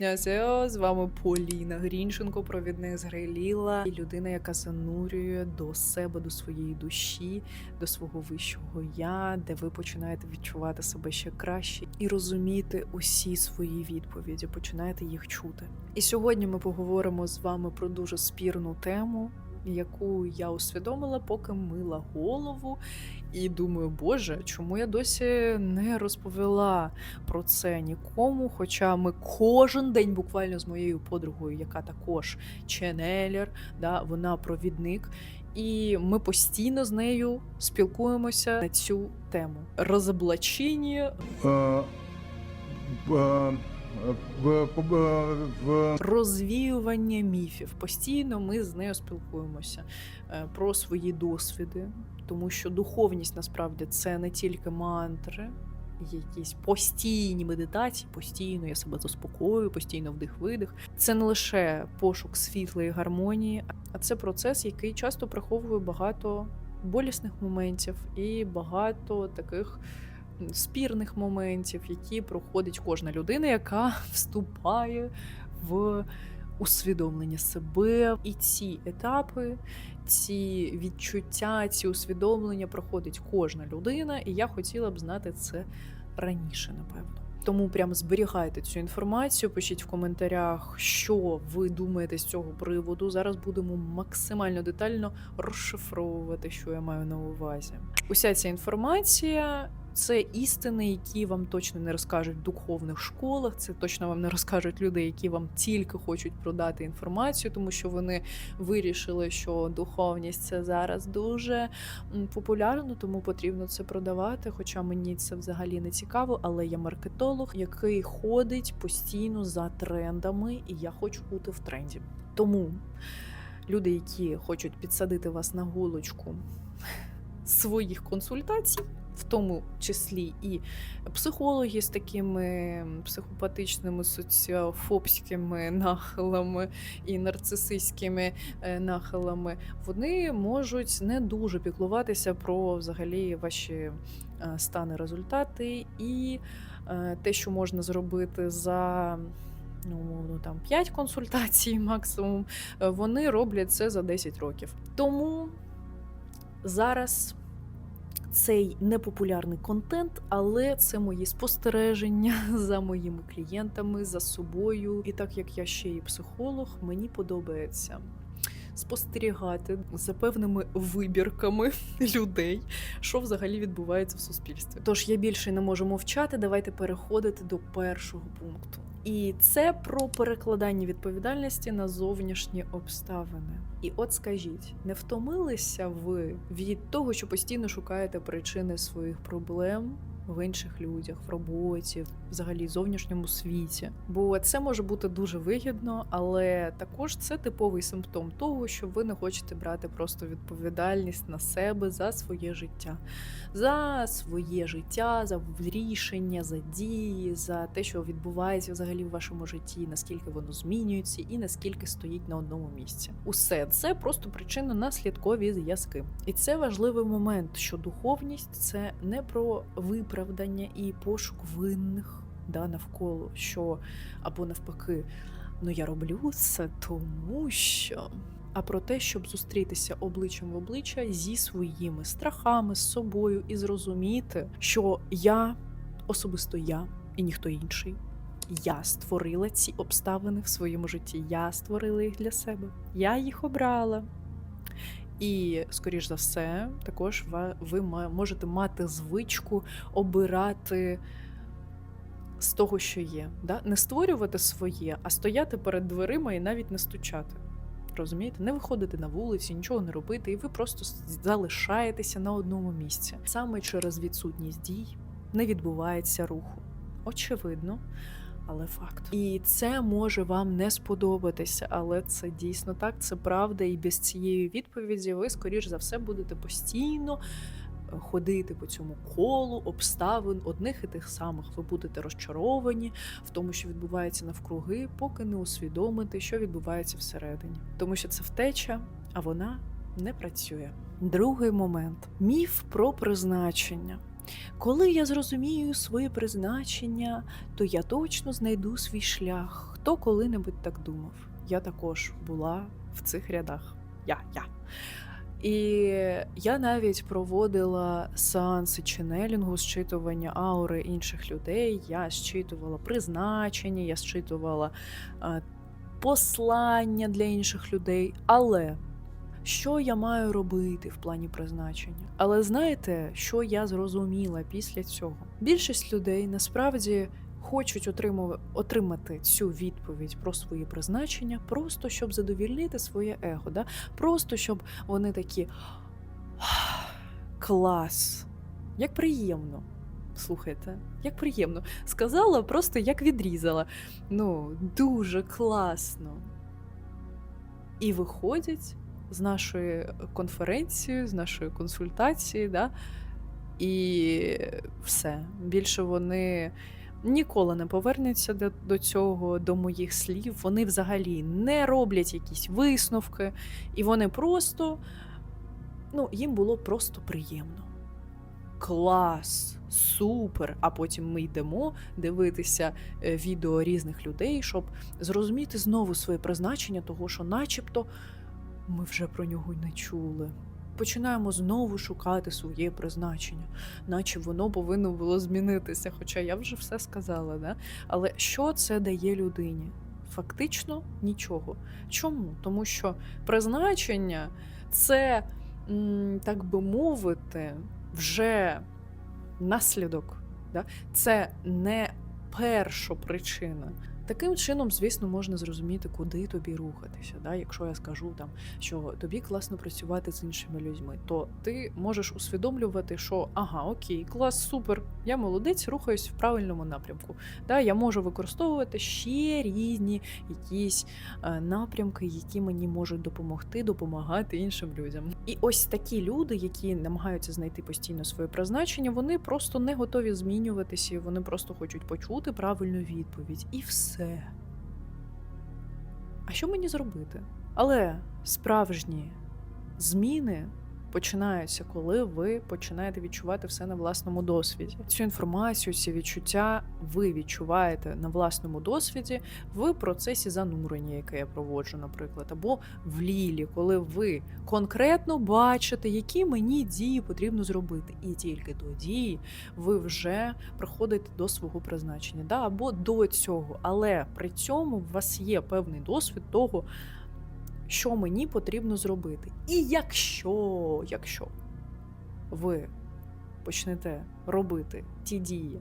Дякую, з вами Поліна Грінченко, провідник з гри Ліла, і людина, яка занурює до себе, до своєї душі, до свого вищого я, де ви починаєте відчувати себе ще краще і розуміти усі свої відповіді, починаєте їх чути. І сьогодні ми поговоримо з вами про дуже спірну тему яку я усвідомила, поки мила голову. І думаю, боже, чому я досі не розповіла про це нікому? Хоча ми кожен день буквально з моєю подругою, яка також ченелер, да, вона провідник. І ми постійно з нею спілкуємося на цю тему. Розоблачені, Е, в- в- в- розвіювання міфів. Постійно ми з нею спілкуємося е, про свої досвіди, тому що духовність насправді це не тільки мантри. Якісь постійні медитації, постійно я себе заспокоюю, постійно вдих-видих. Це не лише пошук світлої гармонії, а це процес, який часто приховує багато болісних моментів і багато таких спірних моментів, які проходить кожна людина, яка вступає в усвідомлення себе. І ці етапи, ці відчуття, ці усвідомлення проходить кожна людина, і я хотіла б знати це раніше, напевно. Тому прямо зберігайте цю інформацію, пишіть в коментарях, що ви думаєте з цього приводу. Зараз будемо максимально детально розшифровувати, що я маю на увазі. Уся ця інформація це істини, які вам точно не розкажуть в духовних школах. Це точно вам не розкажуть люди, які вам тільки хочуть продати інформацію, тому що вони вирішили, що духовність це зараз дуже популярно, тому потрібно це продавати. Хоча мені це взагалі не цікаво, але я маркетолог, який ходить постійно за трендами, і я хочу бути в тренді. Тому люди, які хочуть підсадити вас на голочку своїх консультацій, в тому числі і психологи з такими психопатичними соціофобськими нахилами і нарцисистськими е, нахилами, вони можуть не дуже піклуватися про взагалі ваші е, стани, результати і е, те, що можна зробити за. Ну, умовно, там 5 консультацій максимум, вони роблять це за 10 років. Тому зараз цей непопулярний контент, але це мої спостереження за моїми клієнтами, за собою. І так як я ще і психолог, мені подобається. Спостерігати за певними вибірками людей, що взагалі відбувається в суспільстві. Тож я більше не можу мовчати. Давайте переходити до першого пункту. І це про перекладання відповідальності на зовнішні обставини. І от скажіть, не втомилися ви від того, що постійно шукаєте причини своїх проблем в інших людях, в роботі, взагалі зовнішньому світі? Бо це може бути дуже вигідно, але також це типовий симптом того, що ви не хочете брати просто відповідальність на себе за своє життя, за своє життя, за рішення, за дії, за те, що відбувається взагалі в вашому житті, наскільки воно змінюється і наскільки стоїть на одному місці. Усе це просто причинно-наслідкові зв'язки. І це важливий момент, що духовність це не про виправдання і пошук винних да, навколо, що або навпаки, ну я роблю це тому що. А про те, щоб зустрітися обличчям в обличчя зі своїми страхами, з собою і зрозуміти, що я особисто я і ніхто інший. Я створила ці обставини в своєму житті. Я створила їх для себе. Я їх обрала. І, скоріш за все, також ви можете мати звичку обирати з того, що є. Да? Не створювати своє, а стояти перед дверима і навіть не стучати. Розумієте, не виходити на вулицю, нічого не робити, і ви просто залишаєтеся на одному місці. Саме через відсутність дій не відбувається руху. Очевидно, але факт. І це може вам не сподобатися, але це дійсно так, це правда. І без цієї відповіді ви, скоріш за все, будете постійно е, ходити по цьому колу обставин одних і тих самих. Ви будете розчаровані в тому, що відбувається навкруги, поки не усвідомите, що відбувається всередині. Тому що це втеча, а вона не працює. Другий момент міф про призначення. Коли я зрозумію своє призначення, то я точно знайду свій шлях. Хто коли-небудь так думав? Я також була в цих рядах. Я, я. І я навіть проводила сеанси ченелінгу, зчитування аури інших людей. Я зчитувала призначення, я зчитувала е, послання для інших людей. Але що я маю робити в плані призначення? Але знаєте, що я зрозуміла після цього? Більшість людей насправді хочуть отримати цю відповідь про свої призначення, просто щоб задовільнити своє его, да? просто щоб вони такі клас, як приємно. Слухайте, як приємно. Сказала просто як відрізала. Ну, дуже класно. І виходять з нашої конференції, з нашої консультації, да? і все. Більше вони ніколи не повернуться до, до цього, до моїх слів. Вони взагалі не роблять якісь висновки, і вони просто, ну, їм було просто приємно. Клас, супер! А потім ми йдемо дивитися е, відео різних людей, щоб зрозуміти знову своє призначення, того, що, начебто, ми вже про нього й не чули. Починаємо знову шукати своє призначення, наче воно повинно було змінитися. Хоча я вже все сказала, да? але що це дає людині? Фактично нічого. Чому? Тому що призначення це, так би мовити, вже наслідок. Да? Це не перша причина. Таким чином, звісно, можна зрозуміти, куди тобі рухатися. Да? Якщо я скажу там, що тобі класно працювати з іншими людьми, то ти можеш усвідомлювати, що ага, окей, клас, супер, я молодець, рухаюсь в правильному напрямку. Да? Я можу використовувати ще різні якісь е, напрямки, які мені можуть допомогти, допомагати іншим людям. І ось такі люди, які намагаються знайти постійно своє призначення, вони просто не готові змінюватися, вони просто хочуть почути правильну відповідь. І все. А що мені зробити? Але справжні зміни починаються, коли ви починаєте відчувати все на власному досвіді. Цю інформацію, ці відчуття ви відчуваєте на власному досвіді в процесі занурення, яке я проводжу, наприклад, або в лілі, коли ви конкретно бачите, які мені дії потрібно зробити, і тільки тоді ви вже приходите до свого призначення, да, або до цього. Але при цьому у вас є певний досвід того, що мені потрібно зробити. І якщо, якщо ви почнете робити ті дії,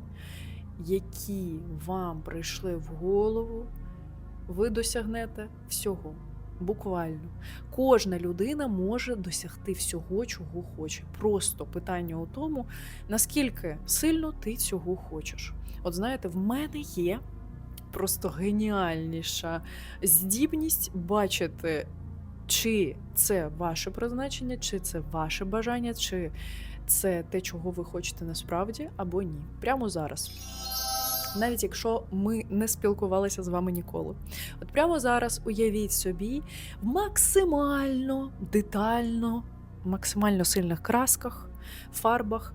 які вам прийшли в голову, ви досягнете всього. Буквально кожна людина може досягти всього, чого хоче. Просто питання у тому, наскільки сильно ти цього хочеш. От знаєте, в мене є просто геніальніша здібність бачити, чи це ваше призначення, чи це ваше бажання, чи це те, чого ви хочете насправді, або ні. Прямо зараз. Навіть якщо ми не спілкувалися з вами ніколи. От прямо зараз уявіть собі в максимально детально, максимально сильних красках, фарбах,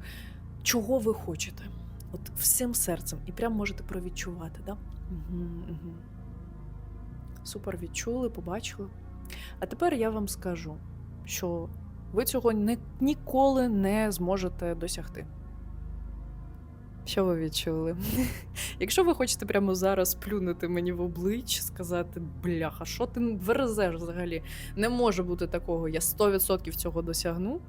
чого ви хочете. От всім серцем. І прямо можете провідчувати, да? Супер відчули, побачили. А тепер я вам скажу, що ви цього не, ніколи не зможете досягти. Що ви відчули? Якщо ви хочете прямо зараз плюнути мені в обличчя, сказати, бляха, що ти верзеш взагалі? Не може бути такого, я 100% цього досягну,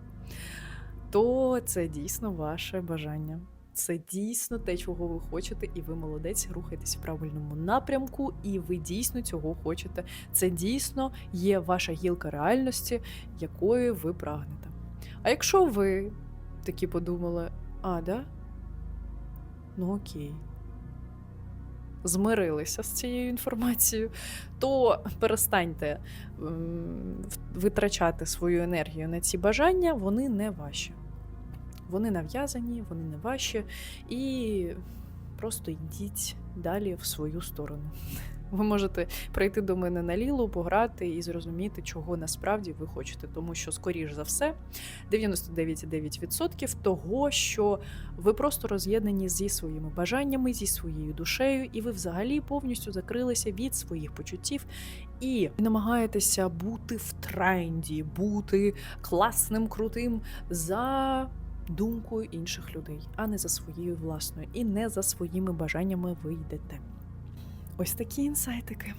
то це дійсно ваше бажання. Це дійсно те, чого ви хочете, і ви молодець, рухаєтесь в правильному напрямку, і ви дійсно цього хочете. Це дійсно є ваша гілка реальності, якої ви прагнете. А якщо ви такі подумали, а, да? Ну окей. Змирилися з цією інформацією, то перестаньте витрачати свою енергію на ці бажання, вони не ваші. Вони нав'язані, вони не ваші, і просто йдіть далі в свою сторону. Ви можете прийти до мене на лілу, пограти і зрозуміти, чого насправді ви хочете. Тому що, скоріш за все, 99,9% того, що ви просто роз'єднані зі своїми бажаннями, зі своєю душею, і ви взагалі повністю закрилися від своїх почуттів і намагаєтеся бути в тренді, бути класним, крутим за думкою інших людей, а не за своєю власною, і не за своїми бажаннями ви йдете. Ось такі інсайтики.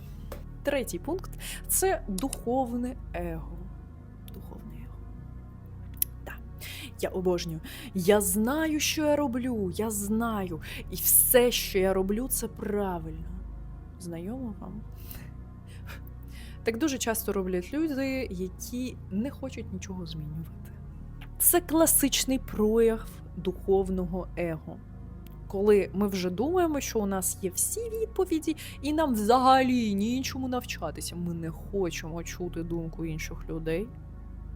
Третій пункт це духовне его. Духовне его. Так. Я обожнюю. Я знаю, що я роблю. Я знаю. І все, що я роблю, це правильно. Знайомо вам? Так дуже часто роблять люди, які не хочуть нічого змінювати. Це класичний прояв духовного его. Коли ми вже думаємо, що у нас є всі відповіді, і нам взагалі нічому навчатися. Ми не хочемо чути думку інших людей.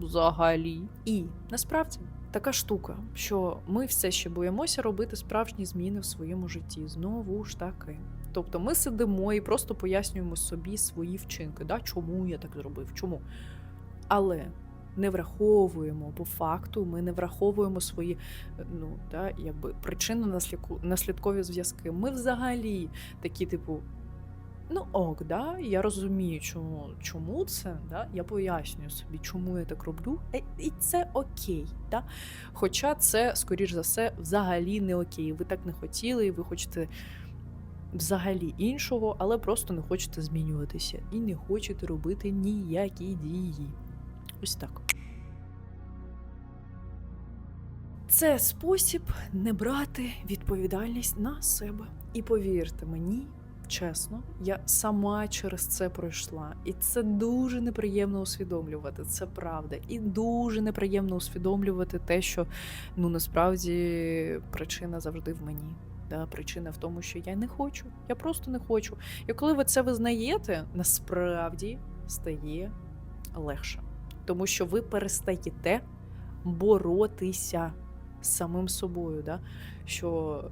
Взагалі. І насправді така штука, що ми все ще боїмося робити справжні зміни в своєму житті. Знову ж таки. Тобто ми сидимо і просто пояснюємо собі свої вчинки. Да? Чому я так зробив? Чому? Але не враховуємо по факту, ми не враховуємо свої ну, да, якби причинно-наслідкові зв'язки. Ми взагалі такі, типу, ну ок, да, я розумію, чому, чому це, да, я пояснюю собі, чому я так роблю, і- і це окей. Да? Хоча це, скоріш за все, взагалі не окей. Ви так не хотіли, і ви хочете взагалі іншого, але просто не хочете змінюватися і не хочете робити ніякі дії. Ось так. Це спосіб не брати відповідальність на себе. І повірте мені, чесно, я сама через це пройшла. І це дуже неприємно усвідомлювати. Це правда. І дуже неприємно усвідомлювати те, що ну насправді причина завжди в мені. Да, причина в тому, що я не хочу. Я просто не хочу. І коли ви це визнаєте, насправді стає легше. Тому що ви перестаєте боротися з самим собою, да? що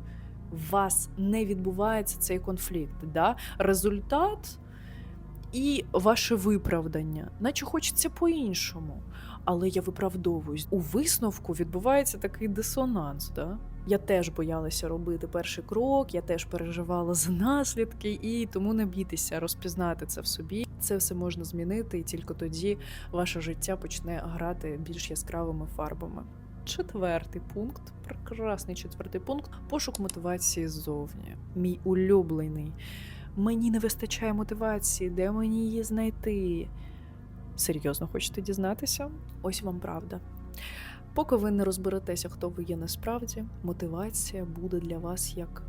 в вас не відбувається цей конфлікт. Да? Результат і ваше виправдання, наче хочеться по-іншому. Але я виправдовуюсь. У висновку відбувається такий дисонанс. Да? Я теж боялася робити перший крок, я теж переживала за наслідки, і тому не бійтеся розпізнати це в собі. Це все можна змінити, і тільки тоді ваше життя почне грати більш яскравими фарбами. Четвертий пункт, прекрасний четвертий пункт пошук мотивації ззовні. Мій улюблений. Мені не вистачає мотивації, де мені її знайти? Серйозно хочете дізнатися? Ось вам правда. Поки ви не розберетеся, хто ви є насправді, мотивація буде для вас як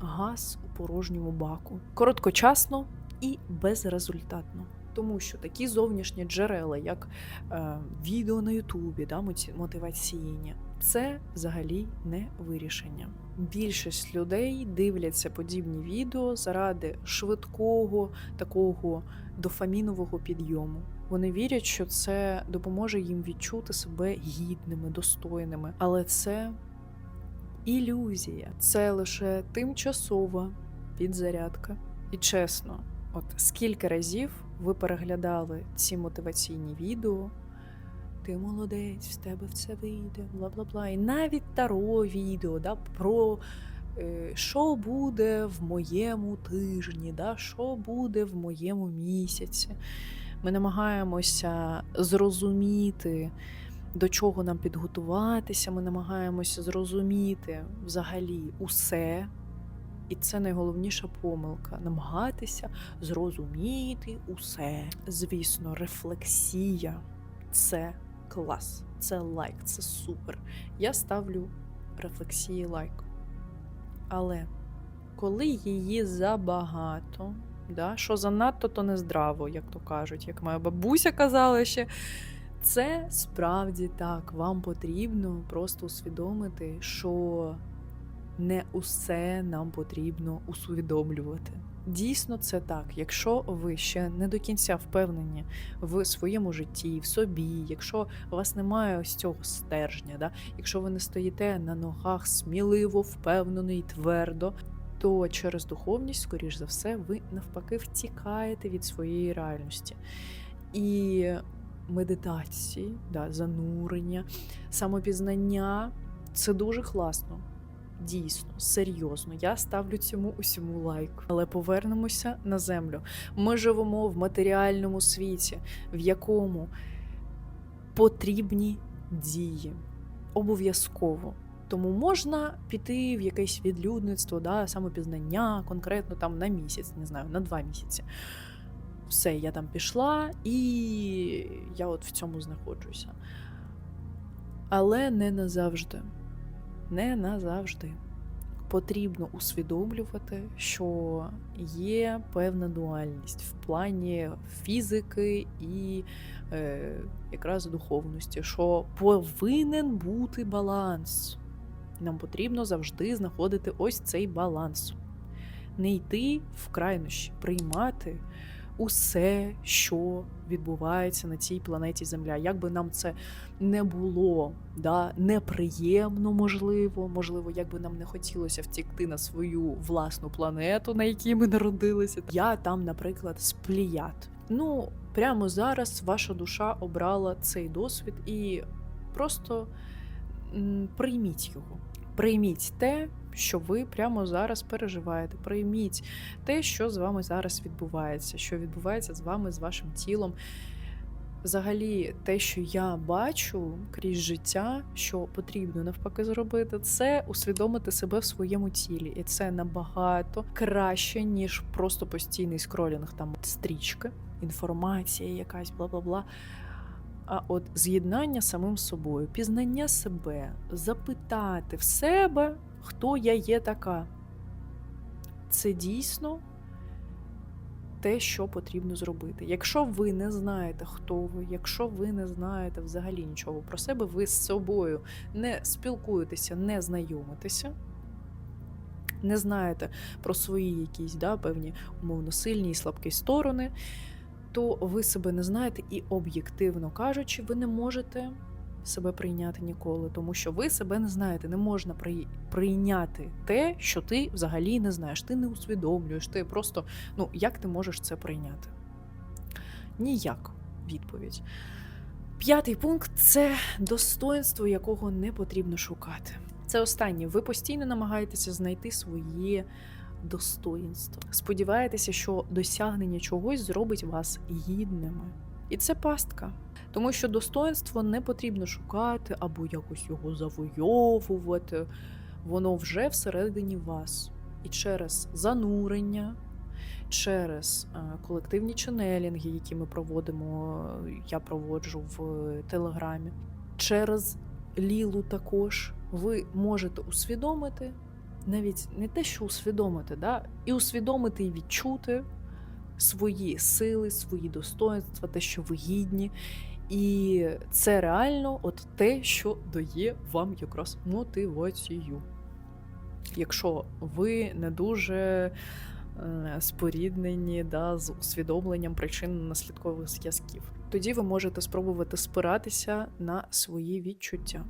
газ у порожньому баку. Короткочасно і безрезультатно. Тому що такі зовнішні джерела, як е, відео на Ютубі, да, мотиваційні, це взагалі не вирішення. Більшість людей дивляться подібні відео заради швидкого такого дофамінового підйому. Вони вірять, що це допоможе їм відчути себе гідними, достойними, але це ілюзія, це лише тимчасова підзарядка. І чесно, от скільки разів ви переглядали ці мотиваційні відео, ти молодець, в тебе все вийде, бла бла бла. І навіть таро відео да, про е, що буде в моєму тижні, да, що буде в моєму місяці. Ми намагаємося зрозуміти, до чого нам підготуватися. Ми намагаємося зрозуміти взагалі усе. І це найголовніша помилка намагатися зрозуміти усе. Звісно, рефлексія це клас, це лайк, це супер. Я ставлю рефлексії лайк. Але коли її забагато, да, що занадто, то не здраво, як то кажуть, як моя бабуся казала ще. Це справді так. Вам потрібно просто усвідомити, що не усе нам потрібно усвідомлювати. Дійсно, це так. Якщо ви ще не до кінця впевнені в своєму житті, в собі, якщо у вас немає ось цього стержня, да? якщо ви не стоїте на ногах сміливо, впевнено і твердо, то через духовність, скоріш за все, ви навпаки втікаєте від своєї реальності. І медитації, да, занурення, самопізнання це дуже класно. Дійсно, серйозно, я ставлю цьому усьому лайк. Але повернемося на землю. Ми живемо в матеріальному світі, в якому потрібні дії. Обов'язково. Тому можна піти в якесь відлюдництво, да, самопізнання, конкретно там на місяць, не знаю, на два місяці. Все, я там пішла, і я от в цьому знаходжуся. Але не назавжди. Не назавжди. Потрібно усвідомлювати, що є певна дуальність в плані фізики і е, якраз духовності, що повинен бути баланс. Нам потрібно завжди знаходити ось цей баланс. Не йти в крайнощі, приймати усе, що відбувається на цій планеті Земля. Як би нам це не було да, неприємно, можливо, можливо, як би нам не хотілося втікти на свою власну планету, на якій ми народилися. Я там, наприклад, з пліяд. Ну, прямо зараз ваша душа обрала цей досвід і просто прийміть його. Прийміть те, що ви прямо зараз переживаєте. Прийміть те, що з вами зараз відбувається, що відбувається з вами, з вашим тілом. Взагалі, те, що я бачу крізь життя, що потрібно навпаки зробити, це усвідомити себе в своєму тілі, і це набагато краще, ніж просто постійний скролінг там стрічки, інформація, якась бла бла бла. А от з'єднання самим собою, пізнання себе, запитати в себе, хто я є така. Це дійсно те, що потрібно зробити. Якщо ви не знаєте, хто ви, якщо ви не знаєте взагалі нічого про себе, ви з собою не спілкуєтеся, не знайомитеся, не знаєте про свої якісь да, певні умовно сильні і слабкі сторони, то ви себе не знаєте і, об'єктивно кажучи, ви не можете себе прийняти ніколи, тому що ви себе не знаєте, не можна при- прийняти те, що ти взагалі не знаєш. Ти не усвідомлюєш, ти просто ну як ти можеш це прийняти? Ніяк відповідь. П'ятий пункт це достоинство, якого не потрібно шукати. Це останнє. Ви постійно намагаєтеся знайти своє достоїнство. Сподіваєтеся, що досягнення чогось зробить вас гідними. І це пастка. Тому що достоинство не потрібно шукати або якось його завойовувати. Воно вже всередині вас. І через занурення, через е, колективні ченелінги, які ми проводимо, я проводжу в Телеграмі, через лілу також ви можете усвідомити, навіть не те, що усвідомити, да? і усвідомити і відчути свої сили, свої достоинства, те, що ви гідні. І це реально от те, що дає вам якраз мотивацію. Якщо ви не дуже е, споріднені да, з усвідомленням причинно-наслідкових зв'язків, тоді ви можете спробувати спиратися на свої відчуття,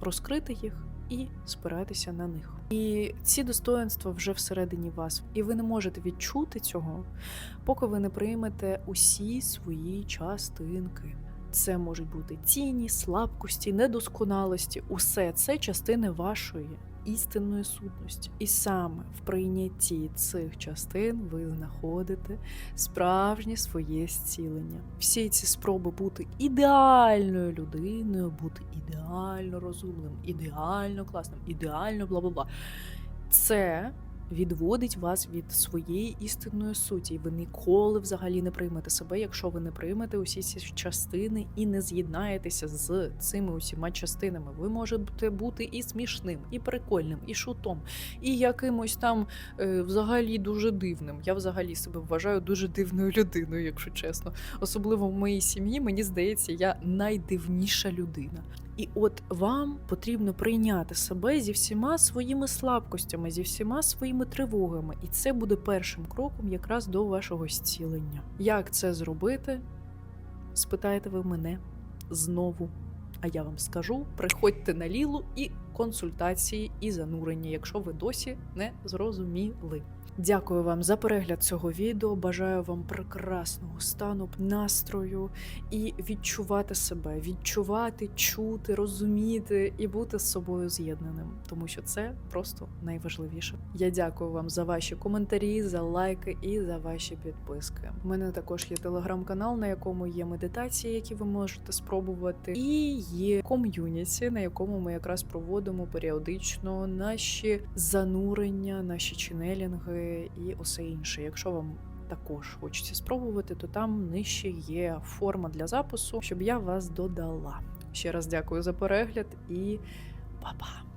розкрити їх і спиратися на них. І ці достоинства вже всередині вас, і ви не можете відчути цього, поки ви не приймете усі свої частинки. Це можуть бути тіні, слабкості, недосконалості. Усе це частини вашої істинної сутності. І саме в прийнятті цих частин ви знаходите справжнє своє зцілення. Всі ці спроби бути ідеальною людиною, бути ідеально розумним, ідеально класним, ідеально бла бла бла. Це відводить вас від своєї істинної суті. Ви ніколи взагалі не приймете себе, якщо ви не приймете усі ці частини і не з'єднаєтеся з цими усіма частинами. Ви можете бути і смішним, і прикольним, і шутом, і якимось там е, взагалі дуже дивним. Я взагалі себе вважаю дуже дивною людиною, якщо чесно. Особливо в моїй сім'ї, мені здається, я найдивніша людина. І от вам потрібно прийняти себе зі всіма своїми слабкостями, зі всіма своїми тривогами, і це буде першим кроком якраз до вашого зцілення. Як це зробити? Спитаєте ви мене знову. А я вам скажу: приходьте на лілу і консультації і занурення, якщо ви досі не зрозуміли. Дякую вам за перегляд цього відео. Бажаю вам прекрасного стану, настрою і відчувати себе, відчувати, чути, розуміти і бути з собою з'єднаним, тому що це просто найважливіше. Я дякую вам за ваші коментарі, за лайки і за ваші підписки. У мене також є телеграм-канал, на якому є медитації, які ви можете спробувати, і є ком'юніті, на якому ми якраз проводимо періодично наші занурення, наші ченелінги і усе інше. Якщо вам також хочеться спробувати, то там нижче є форма для запису, щоб я вас додала. Ще раз дякую за перегляд і па-па!